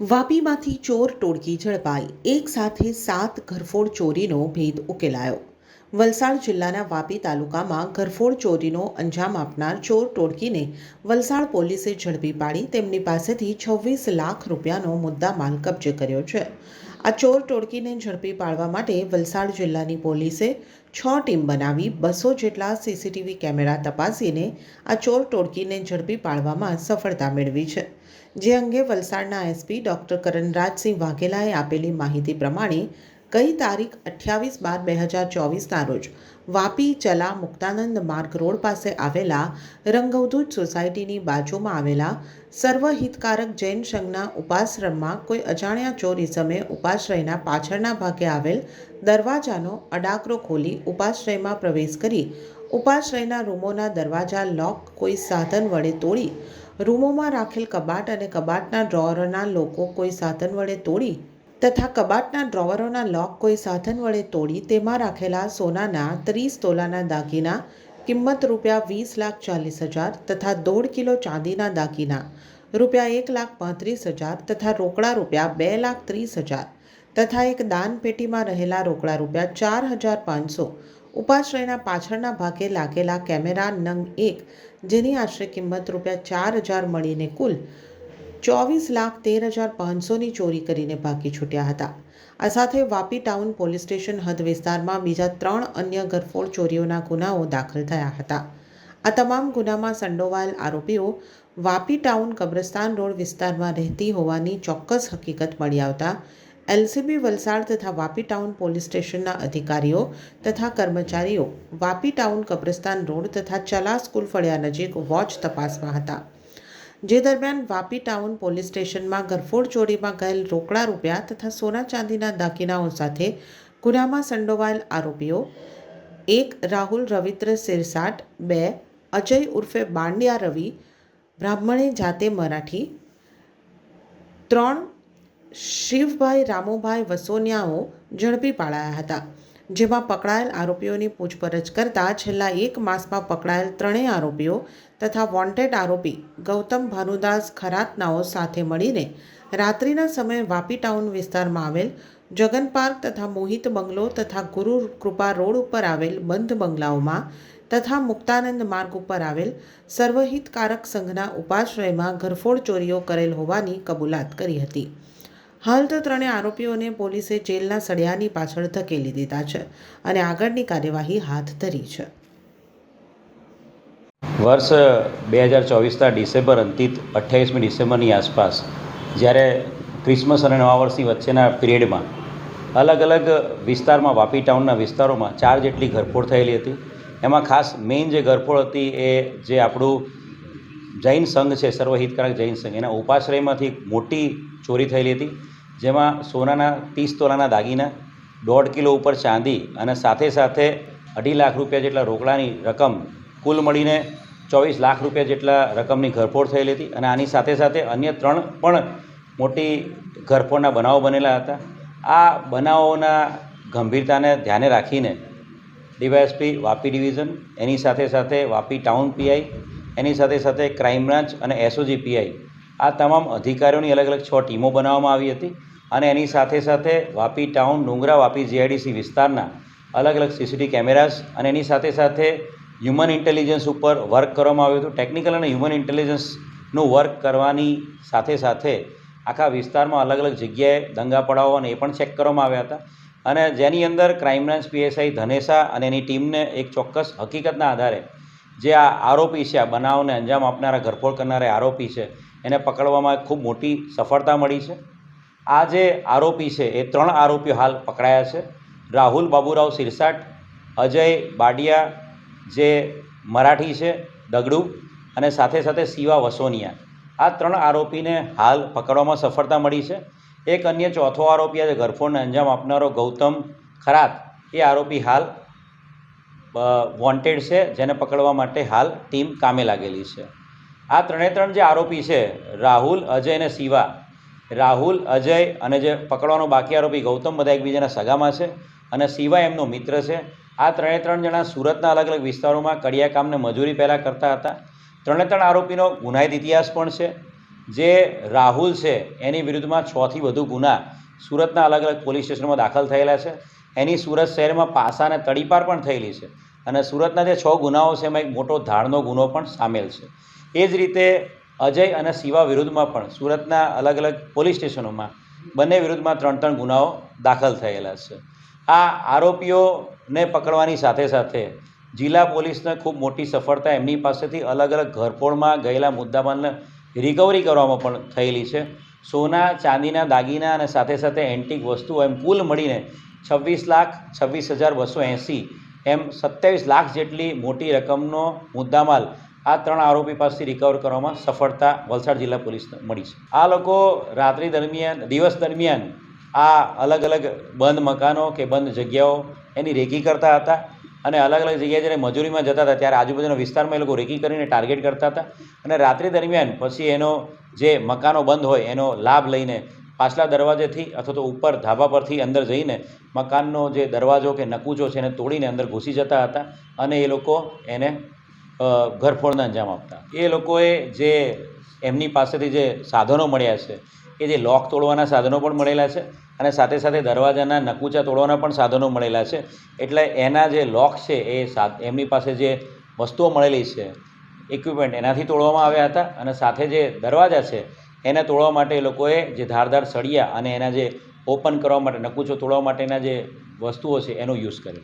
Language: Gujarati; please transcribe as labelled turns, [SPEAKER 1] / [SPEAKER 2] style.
[SPEAKER 1] વાપીમાંથી ચોર ટોળકી ઝડપાઈ. એક સાથે સાત ઘરફોડ ચોરીનો ભેદ ઉકેલાયો. વલસાડ જિલ્લાના વાપી તાલુકામાં ઘરફોડ ચોરીનો અંજામ આપનાર ચોર ટોળકીને વલસાડ પોલીસે ઝડપી પાડી. તેમની પાસેથી છવ્વીસ લાખ રૂપિયાનો મુદ્દામાલ કબજે કર્યો છે. આ ચોર ટોળકીને ઝડપી પાડવા માટે વલસાડ જિલ્લાની પોલીસે છ ટીમ બનાવી બસો જેટલા સીસીટીવી કેમેરા તપાસીને આ ચોર ટોળકીને ઝડપી પાડવામાં સફળતા મેળવી છે. જે અંગે વલસાડના એસપી ડૉક્ટર કરણરાજસિંહ વાઘેલાએ આપેલી માહિતી પ્રમાણે ગઈ તારીખ અઠ્યાવીસ બાર બે હજાર ચોવીસના રોજ વાપી ચલા મુક્તાનંદ માર્ગ રોડ પાસે આવેલા રંગવદૂત સોસાયટીની બાજુમાં આવેલા સર્વહિતકારક જૈન સંઘના ઉપાશ્રમમાં કોઈ અજાણ્યા ચોર ઇસમે ઉપાશ્રયના પાછળના ભાગે આવેલ દરવાજાનો અડાકરો ખોલી ઉપાશ્રયમાં પ્રવેશ કરી ઉપાશ્રયના રૂમોના દરવાજા લોક કોઈ સાધન વડે તોડી રૂમોમાં રાખેલ કબાટ અને કબાટના ડ્રોઅરના લોકો કોઈ સાધન વડે તોડી તથા કબાટના ડ્રોવરોના લોક કોઈ સાધન વડે તોડી તેમાં રાખેલા સોનાના ત્રીસ તોલાના દાગીના, કિંમત રૂપિયા વીસ લાખ ચાલીસ હજાર તથા દોઢ કિલો ચાંદીના દાગીના, રૂપિયા એક લાખ પાંત્રીસ હજાર તથા રોકડા રૂપિયા બે લાખ ત્રીસ હજાર તથા એક દાન પેટીમાં રહેલા રોકડા રૂપિયા ચાર હજાર પાંચસો, ઉપાશ્રયના પાછળના ભાગે લાગેલા કેમેરા નંગ એક, જેની આશરે કિંમત રૂપિયા ચાર હજાર મળીને કુલ ચોવીસ લાખ તેર હજાર પાંચસોની ચોરી કરીને ભાગી છૂટ્યા હતા. આ સાથે વાપી ટાઉન પોલીસ સ્ટેશન હદ વિસ્તારમાં બીજા ત્રણ અન્ય ગરફોડ ચોરીઓના ગુનાઓ દાખલ થયા હતા. આ તમામ ગુનામાં સંડોવાયેલ આરોપીઓ વાપી ટાઉન કબ્રસ્તાન રોડ વિસ્તારમાં રહેતી હોવાની ચોક્કસ હકીકત મળી આવતા એલસીબી વલસાડ તથા વાપી ટાઉન પોલીસ સ્ટેશનના અધિકારીઓ તથા કર્મચારીઓ વાપી ટાઉન કબ્રસ્તાન રોડ તથા ચલા સ્કૂલ ફળિયા નજીક વોચ તપાસમાં હતા. જે દરમિયાન વાપી ટાઉન પોલીસ સ્ટેશનમાં ગરફોડ ચોરીમાં ગયેલ રોકડા રૂપિયા તથા સોના ચાંદીના દાગીનાઓ સાથે ગુનામાં સંડોવાયેલ આરોપીઓ, એક રાહુલ રવિન્દ્ર સિરસાટ બે અજય ઉર્ફે બાંડિયા રવિ, બ્રાહ્મણે જાતે મરાઠી, ત્રણ શિવભાઈ રામુભાઈ વસોનિયાઓ ઝડપી પાડાયા હતા. જેમાં પકડાયેલ આરોપીઓની પૂછપરછ કરતાં છેલ્લા એક માસમાં પકડાયેલ ત્રણેય આરોપીઓ તથા વોન્ટેડ આરોપી ગૌતમ ભાનુદાસ ખરાતનાઓ સાથે મળીને રાત્રિના સમયે વાપી ટાઉન વિસ્તારમાં આવેલ જગન પાર્ક તથા મોહિત બંગલો તથા ગુરુ કૃપા રોડ ઉપર આવેલ બંધ બંગલાઓમાં તથા મુક્તાનંદ માર્ગ ઉપર આવેલ સર્વહિતકારક સંઘના ઉપાશ્રયમાં ઘરફોડ ચોરીઓ કરેલ હોવાની કબૂલાત કરી હતી. હાલ તો ત્રણેય આરોપીઓને પોલીસે જેલના સળિયાની પાછળ ધકેલી દીધા છે અને આગળની કાર્યવાહી હાથ ધરી છે.
[SPEAKER 2] વર્ષ બે હજાર ચોવીસના ડિસેમ્બર અંતિત અઠ્યાવીસમી ડિસેમ્બરની આસપાસ જ્યારે ક્રિસમસ અને નવા વર્ષની વચ્ચેના પિરિયડમાં અલગ અલગ વિસ્તારમાં, વાપી ટાઉનના વિસ્તારોમાં ચાર જેટલી ઘરફોડ થયેલી હતી. એમાં ખાસ મેઇન જે ઘરફોડ હતી એ જે આપણું જૈન સંઘ છે, સર્વહિતકારક જૈન સંઘ, એના ઉપાશ્રયમાંથી મોટી ચોરી થયેલી હતી. જેમાં સોનાના ત્રીસ તોલાના દાગીના, દોઢ કિલો ઉપર ચાંદી અને સાથે સાથે અઢી લાખ રૂપિયા જેટલા રોકડાની રકમ, કુલ મળીને ચોવીસ લાખ રૂપિયા જેટલા રકમની ઘરફોડ થયેલી હતી અને આની સાથે સાથે અન્ય ત્રણ પણ મોટી ઘરફોડના બનાવો બનેલા હતા. આ બનાવોના ગંભીરતાને ધ્યાને રાખીને ડીવાયએસપી વાપી ડિવિઝન, એની સાથે સાથે વાપી ટાઉન પીઆઈ, એની સાથે સાથે ક્રાઇમ બ્રાન્ચ અને એસઓજી પીઆઈ આ તમામ અધિકારીઓની અલગ અલગ છ ટીમો બનાવવામાં આવી હતી અને એની સાથે સાથે વાપી ટાઉન, ડુંગરા, વાપી જીઆઈડીસી વિસ્તારના અલગ અલગ સીસીટીવી કેમેરાઝ અને એની સાથે સાથે હ્યુમન ઇન્ટેલિજન્સ ઉપર વર્ક કરવામાં આવ્યું હતું. ટેકનિકલ અને હ્યુમન ઇન્ટેલિજન્સનું વર્ક કરવાની સાથે સાથે આખા વિસ્તારમાં અલગ અલગ જગ્યાએ દંગા પડાવો અને એ પણ ચેક કરવામાં આવ્યા હતા. અને જેની અંદર ક્રાઇમ બ્રાન્ચ પીએસઆઈ ધનેસા અને એની ટીમને એક ચોક્કસ હકીકતના આધારે જે આ આરોપી છે, આ બનાવને અંજામ આપનારા, ઘરફોડ કરનારા આરોપી છે એને પકડવામાં ખૂબ મોટી સફળતા મળી છે. આ જે આરોપી છે, એ ત્રણ આરોપીઓ હાલ પકડાયા છે. રાહુલ બાબુરાવ સિરસાટ, અજય બાડિયા, જે મરાઠી છે, દગડુ અને સાથે સાથે શિવા વસોનિયા. આ ત્રણ આરોપીને હાલ પકડવામાં સફળતા મળી છે. એક અન્ય ચોથો આરોપી આજે ઘરફોડને અંજામ આપનારો ગૌતમ ખરાત. એ આરોપી હાલ વોન્ટેડ છે, જેને પકડવા માટે હાલ ટીમ કામે લાગેલી છે. આ ત્રણે ત્રણ જે આરોપી છે, રાહુલ, અજય અને શિવા. રાહુલ, અજય અને જે પકડવાનો બાકી આરોપી ગૌતમ બધા એકબીજાના સગામાં છે અને શિવા એમનો મિત્ર છે. આ ત્રણે ત્રણ જણા સુરતના અલગ અલગ વિસ્તારોમાં કડિયા કામને મજૂરી પહેલાં કરતા હતા. ત્રણે ત્રણ આરોપીનો ગુનાહિત ઇતિહાસ પણ છે. જે રાહુલ છે, એની વિરુદ્ધમાં છથી વધુ ગુના સુરતના અલગ અલગ પોલીસ સ્ટેશનમાં દાખલ થયેલા છે. એની સુરત શહેરમાં પાસા અને તડીપાર પણ થયેલી છે અને સુરતના જે છ ગુનાઓ છે, એમાં એક મોટો ધાડનો ગુનો પણ સામેલ છે. એ જ રીતે અજય અને શિવા વિરુદ્ધમાં પણ સુરતના અલગ અલગ પોલીસ સ્ટેશનોમાં બંને વિરુદ્ધમાં ત્રણ ત્રણ ગુનાઓ દાખલ થયેલા છે. આ આરોપીઓને પકડવાની સાથે સાથે જિલ્લા પોલીસને ખૂબ મોટી સફળતા એમની પાસેથી અલગ અલગ ઘરફોડમાં ગયેલા મુદ્દામાલને રિકવરી કરવામાં પણ થયેલી છે. સોના, ચાંદીના, દાગીના અને સાથે સાથે એન્ટિક વસ્તુઓ એમ કુલ મળીને છવ્વીસ લાખ છવ્વીસ હજાર બસો એંસી એમ સત્યાવીસ લાખ જેટલી મોટી રકમનો મુદ્દામાલ આ ત્રણ આરોપી પાસેથી રિકવર કરવામાં સફળતા વલસાડ જિલ્લા પોલીસને મળી છે. આ લોકો રાત્રિ દરમિયાન, દિવસ દરમિયાન આ અલગ અલગ બંધ મકાનો કે બંધ જગ્યાઓ એની રેકી કરતા હતા અને અલગ અલગ જગ્યાએ જ્યારે મજૂરીમાં જતા હતા ત્યારે આજુબાજુના વિસ્તારમાં એ લોકો રેકી કરીને ટાર્ગેટ કરતા હતા અને રાત્રિ દરમિયાન પછી એનો જે મકાનો બંધ હોય એનો લાભ લઈને પાછલા દરવાજેથી અથવા તો ઉપર ધાબા પરથી અંદર જઈને મકાનનો જે દરવાજો કે નકુચો છે એને તોડીને અંદર ઘૂસી જતા હતા અને એ લોકો એને ઘરફોડને અંજામ આપતા. એ લોકોએ જે એમની પાસેથી જે સાધનો મળ્યા છે, એ જે લોક તોડવાના સાધનો પણ મળેલા છે અને સાથે સાથે દરવાજાના નકુચા તોડવાના પણ સાધનો મળેલા છે. એટલે એના જે લોક છે, એ સા, એમની પાસે જે વસ્તુઓ મળેલી છે ઇક્વિપમેન્ટ એનાથી તોડવામાં આવ્યા હતા અને સાથે જે દરવાજા છે, એને તોડવા માટે એ લોકોએ જે ધારદાર સળિયા અને એના જે ઓપન કરવા માટે, નકુચો તોડવા માટેના જે વસ્તુઓ છે, એનો યુઝ કરેલો